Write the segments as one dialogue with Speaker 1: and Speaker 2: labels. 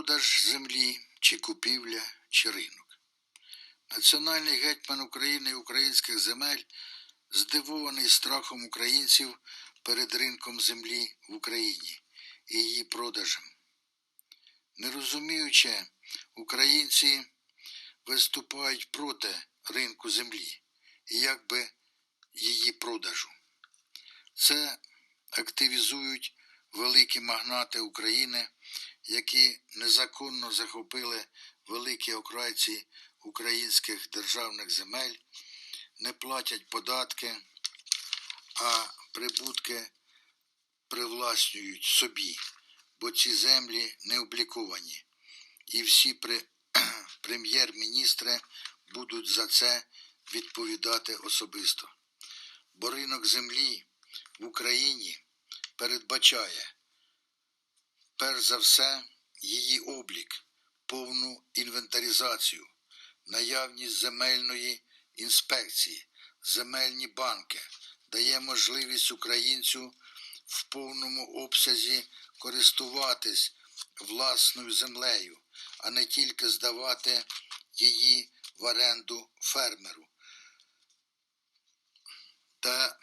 Speaker 1: продаж землі, чи купівля, чи ринок. Національний гетьман України і українських земель здивований страхом українців перед ринком землі в Україні і її продажем. Не розуміючи, українці виступають проти ринку землі і якби її продажу. Це активізують великі магнати України, які незаконно захопили великі окрайці українських державних земель, не платять податки, а прибутки привласнюють собі, бо ці землі не обліковані. І всі при... прем'єр-міністри будуть за це відповідати особисто. Бо ринок землі в Україні передбачає перш за все її облік, повну інвентаризацію, наявність земельної інспекції, земельні банки, дає можливість українцю в повному обсязі користуватись власною землею, а не тільки здавати її в оренду фермеру. Та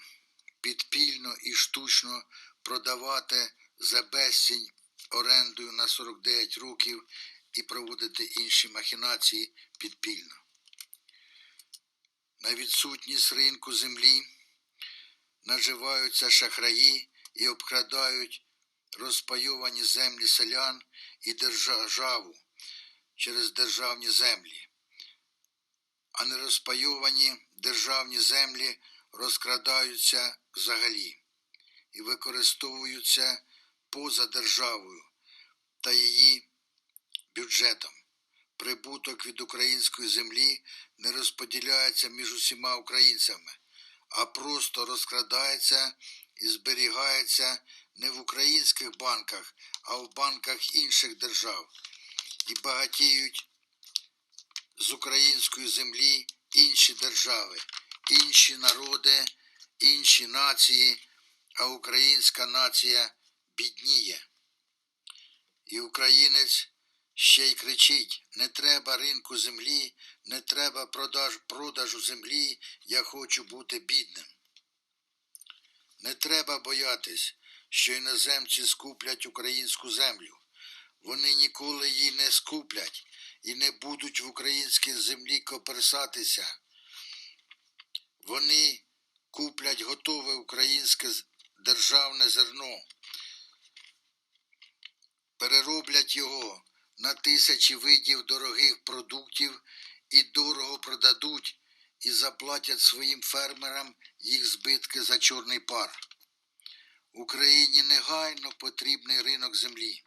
Speaker 1: підпільно і штучно продавати за безцінь орендою на 49 років і проводити інші махінації підпільно. На відсутність ринку землі наживаються шахраї і обкрадають розпайовані землі селян і державу через державні землі, а не розпайовані державні землі розкрадаються взагалі і використовуються поза державою та її бюджетом. Прибуток від української землі не розподіляється між усіма українцями, а просто розкрадається і зберігається не в українських банках, а в банках інших держав. І багатіють з української землі інші держави, інші народи, інші нації, а українська нація бідніє. І українець ще й кричить: не треба ринку землі, не треба продаж, продажу землі, я хочу бути бідним. Не треба боятись, що іноземці скуплять українську землю. Вони ніколи її не скуплять і не будуть в українській землі коперсатися. Вони куплять готове українське державне зерно, перероблять його на тисячі видів дорогих продуктів і дорого продадуть і заплатять своїм фермерам їх збитки за чорний пар. Україні негайно потрібний ринок землі.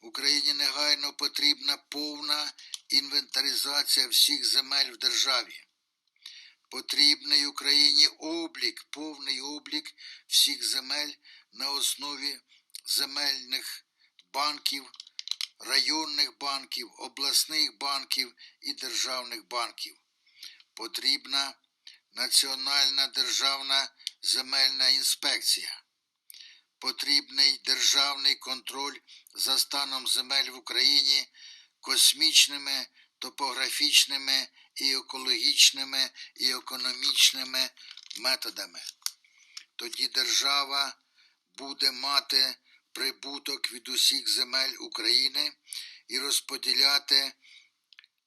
Speaker 1: Україні негайно потрібна повна інвентаризація всіх земель в державі. Потрібний Україні облік, повний облік всіх земель на основі земельних банків, районних банків, обласних банків і державних банків. Потрібна Національна державна земельна інспекція. Потрібний державний контроль за станом земель в Україні космічними, топографічними і екологічними і економічними методами. Тоді держава буде мати прибуток від усіх земель України і розподіляти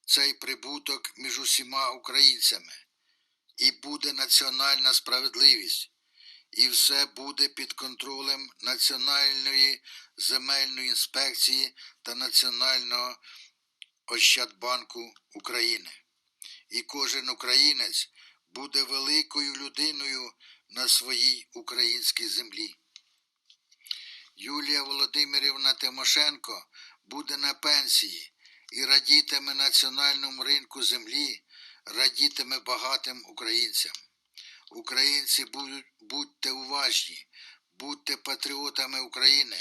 Speaker 1: цей прибуток між усіма українцями. І буде національна справедливість, і все буде під контролем Національної земельної інспекції та Національного Ощадбанку України. І кожен українець буде великою людиною на своїй українській землі. Юлія Володимирівна Тимошенко буде на пенсії і радітиме національному ринку землі, радітиме багатим українцям. Українці будьте уважні, будьте патріотами України,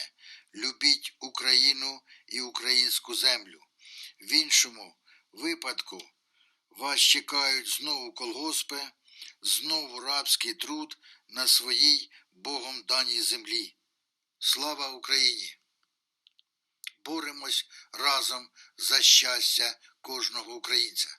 Speaker 1: любіть Україну і українську землю. В іншому випадку вас чекають знову колгоспи, знову рабський труд на своїй Богом даній землі. Слава Україні! боремось разом за щастя кожного українця.